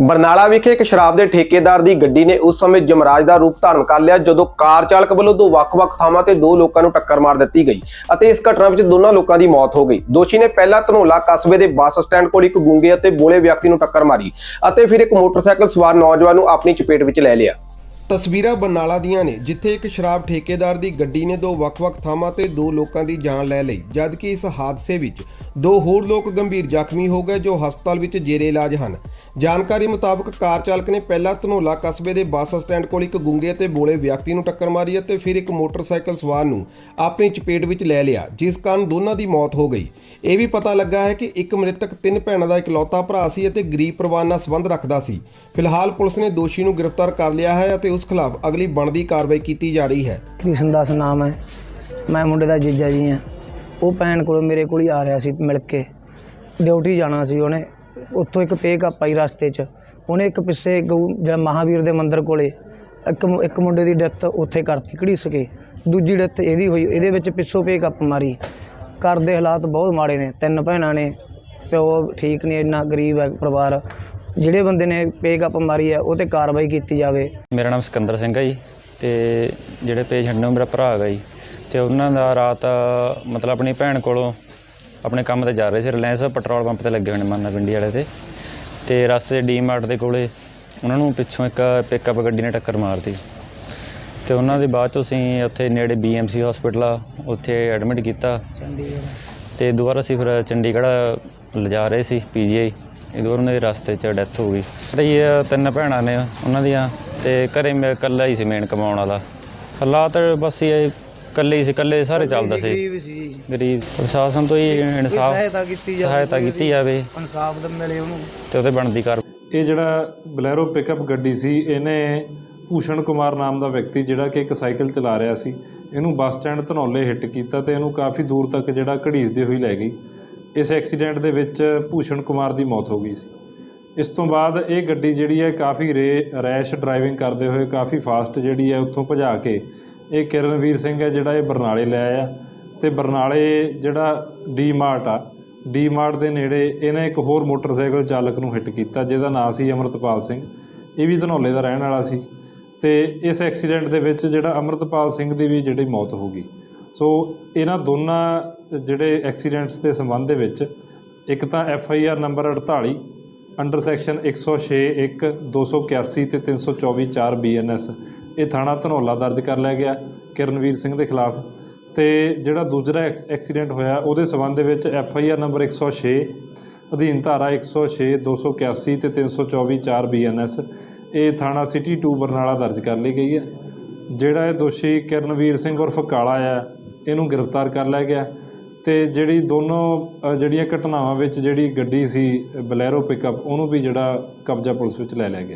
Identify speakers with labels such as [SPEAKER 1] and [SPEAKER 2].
[SPEAKER 1] ਬਰਨਾਲਾ ਵਿਖੇ ਇੱਕ ਸ਼ਰਾਬ ਦੇ ਠੇਕੇਦਾਰ ਦੀ ਗੱਡੀ ਨੇ ਉਸ ਸਮੇਂ ਜਮਰਾਜ ਦਾ ਰੂਪ ਧਾਰਨ ਕਰ ਲਿਆ, ਜਦੋਂ ਕਾਰ ਚਾਲਕ ਵੱਲੋਂ ਦੋ ਵੱਖ-ਵੱਖ ਥਾਵਾਂ ਤੇ ਦੋ ਲੋਕਾਂ ਨੂੰ ਟੱਕਰ ਮਾਰ ਦਿੱਤੀ ਗਈ ਅਤੇ ਇਸ ਘਟਨਾ ਵਿੱਚ ਦੋਨਾਂ ਲੋਕਾਂ ਦੀ ਮੌਤ ਹੋ ਗਈ। ਦੋਸ਼ੀ ਨੇ ਪਹਿਲਾਂ ਧਨੋਲਾ ਕਸਬੇ ਦੇ ਬੱਸ ਸਟੈਂਡ ਕੋਲ ਇੱਕ ਗੂੰਗੇ ਅਤੇ ਬੋਲੇ ਵਿਅਕਤੀ ਨੂੰ ਟੱਕਰ ਮਾਰੀ ਅਤੇ ਫਿਰ ਇੱਕ ਮੋਟਰਸਾਈਕਲ ਸਵਾਰ ਨੌਜਵਾਨ ਨੂੰ ਆਪਣੀ ਚਪੇਟ ਵਿੱਚ ਲੈ ਲਿਆ। ਤਸਵੀਰਾਂ ਬਰਨਾਲਾ ਦੀਆਂ ਨੇ, ਜਿੱਥੇ ਇੱਕ ਸ਼ਰਾਬ ਠੇਕੇਦਾਰ ਦੀ ਗੱਡੀ ਨੇ ਦੋ ਵੱਖ-ਵੱਖ ਥਾਵਾਂ ਤੇ ਦੋ ਲੋਕਾਂ ਦੀ ਜਾਨ ਲੈ ਲਈ, ਜਦਕਿ ਇਸ ਹਾਦਸੇ ਵਿੱਚ ਦੋ ਹੋਰ ਲੋਕ ਗੰਭੀਰ ਜ਼ਖਮੀ ਹੋ ਗਏ ਜੋ ਹਸਪਤਾਲ ਵਿੱਚ ਜੇਰੇ ਇਲਾਜ ਹਨ। ਜਾਣਕਾਰੀ ਮੁਤਾਬਕ ਕਾਰ ਚਾਲਕ ਨੇ ਪਹਿਲਾਂ ਧਨੋਲਾ ਕਸਬੇ ਦੇ ਬੱਸ ਸਟੈਂਡ ਕੋਲ ਇੱਕ ਗੁੰਗੇ ਤੇ ਬੋਲੇ ਵਿਅਕਤੀ ਨੂੰ ਟੱਕਰ ਮਾਰੀ ਅਤੇ ਫਿਰ ਇੱਕ ਮੋਟਰਸਾਈਕਲ ਸਵਾਰ ਨੂੰ ਆਪਣੀ ਚਪੇਟ ਵਿੱਚ ਲੈ ਲਿਆ, ਜਿਸ ਕਾਰਨ ਦੋਨਾਂ ਦੀ ਮੌਤ ਹੋ ਗਈ। ਇਹ ਵੀ ਪਤਾ ਲੱਗਾ ਹੈ ਕਿ ਇੱਕ ਮ੍ਰਿਤਕ ਤਿੰਨ ਭੈਣਾਂ ਦਾ ਇਕਲੌਤਾ ਭਰਾ ਸੀ ਅਤੇ ਗਰੀਬ ਪਰਿਵਾਰ ਨਾਲ ਸੰਬੰਧ ਰੱਖਦਾ ਸੀ। ਫਿਲਹਾਲ ਪੁਲਿਸ ਨੇ ਦੋਸ਼ੀ ਨੂੰ ਗ੍ਰਿਫਤਾਰ ਕਰ ਲਿਆ ਹੈ ਅਤੇ ਉਸ ਖਿਲਾਫ ਅਗਲੀ ਬਣਦੀ ਕਾਰਵਾਈ ਕੀਤੀ ਜਾ ਰਹੀ ਹੈ।
[SPEAKER 2] ਕ੍ਰਿਸ਼ਨ ਦਾਸ ਨਾਮ ਹੈ। ਮੈਂ ਮੁੰਡੇ ਦਾ ਜੀਜਾ ਜੀ ਹਾਂ। ਉਹ ਭੈਣ ਕੋਲ ਮੇਰੇ ਕੋਲ ਹੀ ਆ ਰਿਹਾ ਸੀ ਮਿਲ ਕੇ। ਡਿਊਟੀ ਜਾਣਾ ਸੀ ਉਹਨੇ। ਉੱਥੋਂ ਇੱਕ ਪੇਕ ਅਪ ਆਈ ਰਸਤੇ 'ਚ। ਉਹਨੇ ਇੱਕ ਪਿੱਛੇ ਗਊ ਜਿਹੜਾ ਮਹਾਵੀਰ ਦੇ ਮੰਦਿਰ ਕੋਲੇ ਇੱਕ ਇੱਕ ਮੁੰਡੇ ਦੀ ਡੈਥ ਉੱਥੇ ਕਰਤੀ ਘੜੀਸ ਕੇ ਦੂਜੀ ਡੈਥ ਇਹਦੀ ਹੋਈ, ਇਹਦੇ ਵਿੱਚ ਪਿੱਛੋਂ ਪੇਕ ਅਪ ਮਾਰੀ। ਘਰ ਦੇ ਹਾਲਾਤ ਬਹੁਤ ਮਾੜੇ ਨੇ। ਤਿੰਨ ਭੈਣਾਂ ਨੇ। ਪਿਓ ਠੀਕ ਨਹੀਂ, ਇੰਨਾ ਗਰੀਬ ਹੈ, ਪਰਿਵਾਰ। ਜਿਹੜੇ ਬੰਦੇ ਨੇ ਪੇਕ ਅਪ ਮਾਰੀ ਹੈ ਉਹ ਤੇ ਕਾਰਵਾਈ ਕੀਤੀ ਜਾਵੇ।
[SPEAKER 3] ਮੇਰਾ ਨਾਮ ਸਿਕੰਦਰ ਸਿੰਘ ਹੈ ਜੀ ਤੇ ਜਿਹੜੇ ਪੇਸ਼ੈਂਟ ਨੇ ਉਹ ਮੇਰਾ ਭਰਾ ਹੈਗਾ ਜੀ ਤੇ ਉਹਨਾਂ ਦਾ ਰਾਤ ਮਤਲਬ ਆਪਣੀ ਭੈਣ ਕੋਲੋਂ ਆਪਣੇ ਕੰਮ ਤੇ ਜਾ ਰਹੇ ਸੀ ਰਿਲਾਇੰਸ ਪੈਟਰੋਲ ਪੰਪ ਤੇ ਲੱਗੇ ਹੋਏ ਨੇ ਮਾਨਾ ਪਿੰਡੀ ਵਾਲੇ ਤੇ। ਤੇ ਰਸਤੇ ਡੀ ਮਾਰਟ ਦੇ ਕੋਲੇ ਉਹਨਾਂ ਨੂੰ ਪਿੱਛੋਂ ਇੱਕ ਪਿਕਅਪ ਗੱਡੀ ਨੇ ਟੱਕਰ ਮਾਰਤੀ। ਤੇ ਉਹਨਾਂ ਦੇ ਬਾਅਦ ਚੋਂ ਅਸੀਂ ਉੱਥੇ ਨੇੜੇ ਬੀਐਮਸੀ ਹਸਪੀਟਲ ਆ ਉੱਥੇ ਐਡਮਿਟ ਕੀਤਾ। ਤੇ ਦੁਬਾਰਾ ਅਸੀਂ ਫਿਰ ਚੰਡੀਗੜ੍ਹ ਲਿਜਾ ਰਹੇ ਸੀ ਪੀਜੀਆਈ ਇਹ ਦੋਨੋਂ ਦੇ ਰਸਤੇ 'ਚ ਡੈਥ ਹੋ ਗਈ। ਇਹ ਤਿੰਨ ਭੈਣਾਂ ਨੇ ਉਹਨਾਂ ਦੀਆਂ ਤੇ ਘਰੇ ਮੈਂ ਇਕੱਲਾ ਹੀ ਸੀ ਮੇਨ ਕਮਾਉਣ ਵਾਲਾ। ਹਾਲਾਤ ਬਸ ਇਹ ਇਕੱਲੇ ਹੀ ਸੀ ਇਕੱਲੇ ਸਾਰੇ ਚੱਲਦਾ ਸੀ।
[SPEAKER 2] ਗਰੀਬ ਸੀ
[SPEAKER 3] ਗਰੀਬ। ਪ੍ਰਸ਼ਾਸਨ ਤੋਂ ਹੀ ਇਨਸਾਫ
[SPEAKER 2] ਸਹਾਇਤਾ ਕੀਤੀ ਜਾਵੇ
[SPEAKER 3] ਸਹਾਇਤਾ ਕੀਤੀ ਜਾਵੇ।
[SPEAKER 2] ਇਨਸਾਫ ਦਾ ਮਿਲੇ ਉਹਨੂੰ।
[SPEAKER 3] ਤੇ ਉਹਦੇ ਬਣਦੀ ਕਰ
[SPEAKER 4] ਇਹ ਜਿਹੜਾ ਬਲੈਰੋ ਪਿਕਅਪ ਗੱਡੀ ਸੀ ਇਹਨੇ ਭੂਸ਼ਣ ਕੁਮਾਰ ਨਾਮ ਦਾ ਵਿਅਕਤੀ ਜਿਹੜਾ ਕਿ ਇੱਕ ਸਾਈਕਲ ਚਲਾ ਰਿਹਾ ਸੀ ਇਹਨੂੰ ਬੱਸ ਸਟੈਂਡ ਧਨੌਲੇ ਹਿੱਟ ਕੀਤਾ ਤੇ ਇਹਨੂੰ ਕਾਫੀ ਦੂਰ ਤੱਕ ਜਿਹੜਾ ਘੜੀਸਦੇ ਹੋਈ ਲੈ ਗਈ। ਇਸ ਐਕਸੀਡੈਂਟ ਦੇ ਵਿੱਚ ਭੂਸ਼ਣ ਕੁਮਾਰ ਦੀ ਮੌਤ ਹੋ ਗਈ ਸੀ। ਇਸ ਤੋਂ ਬਾਅਦ ਇਹ ਗੱਡੀ ਜਿਹੜੀ ਹੈ ਕਾਫੀ ਰੇ, ਰੈਸ਼ ਡਰਾਈਵਿੰਗ ਕਰਦੇ ਹੋਏ ਕਾਫੀ ਫਾਸਟ ਜਿਹੜੀ ਹੈ ਉੱਥੋਂ ਭਜਾ ਕੇ ਇਹ ਕਿਰਨਵੀਰ ਸਿੰਘ ਹੈ ਜਿਹੜਾ ਇਹ ਬਰਨਾਲੇ ਲੈ ਆਇਆ ਤੇ ਬਰਨਾਲੇ ਜਿਹੜਾ ਡੀ ਮਾਰਟ ਆ ਡੀ ਮਾਰਟ ਦੇ ਨੇੜੇ ਇਹਨੇ ਇੱਕ ਹੋਰ ਮੋਟਰਸਾਈਕਲ ਚਾਲਕ ਨੂੰ ਹਿੱਟ ਕੀਤਾ ਜਿਹਦਾ ਨਾਂ ਸੀ ਅਮਰਤਪਾਲ ਸਿੰਘ। ਇਹ ਵੀ ਧਨੌਲੇ ਦਾ ਰਹਿਣ ਵਾਲਾ ਸੀ ਤੇ ਇਸ ਐਕਸੀਡੈਂਟ ਦੇ ਵਿੱਚ ਜਿਹੜਾ ਅਮਰਤਪਾਲ ਸਿੰਘ ਦੀ ਵੀ ਜਿਹੜੀ ਮੌਤ ਹੋ ਗਈ। ਸੋ ਇਹਨਾਂ ਦੋਨਾਂ ਜਿਹੜੇ ਐਕਸੀਡੈਂਟਸ ਦੇ ਸੰਬੰਧ ਦੇ ਵਿੱਚ ਇੱਕ ਤਾਂ F I R number 48 under section 106 1 281 ਤੇ 324 4 ਬੀ ਐਨ ਐਸ ਇਹ ਥਾਣਾ ਧਨੌਲਾ ਦਰਜ ਕਰ ਲਿਆ ਗਿਆ ਕਿਰਨਵੀਰ ਸਿੰਘ ਦੇ ਖਿਲਾਫ। ਤੇ ਜਿਹੜਾ ਦੂਜਾ ਐਕਸ- ਐਕਸੀਡੈਂਟ ਹੋਇਆ, ਉਹਦੇ ਸੰਬੰਧ ਦੇ ਵਿੱਚ ਐਫ ਆਈ ਆਰ ਨੰਬਰ 106 ਅਧੀਨ ਧਾਰਾ 106 281 ਤੇ 324 4 ਬੀ ਐਨ ਐਸ ਇਹ ਥਾਣਾ ਸਿਟੀ 2 ਬਰਨਾਲਾ ਦਰਜ ਕਰ ਲਈ ਗਈ ਹੈ। ਜਿਹੜਾ ਇਹ ਦੋਸ਼ੀ ਕਿਰਨਵੀਰ ਸਿੰਘ ਉਰਫ ਕਾਲਾ ਆ ਇਹਨੂੰ ਗ੍ਰਿਫਤਾਰ ਕਰ ਲਿਆ ਗਿਆ ਤੇ ਜਿਹੜੀ ਦੋਨੋਂ ਜਿਹੜੀਆਂ ਘਟਨਾਵਾਂ ਵਿੱਚ ਜਿਹੜੀ ਗੱਡੀ ਸੀ ਬਲੈਰੋ ਪਿਕਅਪ, ਉਹਨੂੰ ਵੀ ਜਿਹੜਾ ਕਬਜ਼ਾ ਪੁਲਿਸ ਵਿੱਚ ਲੈ ਲਿਆ ਗਿਆ।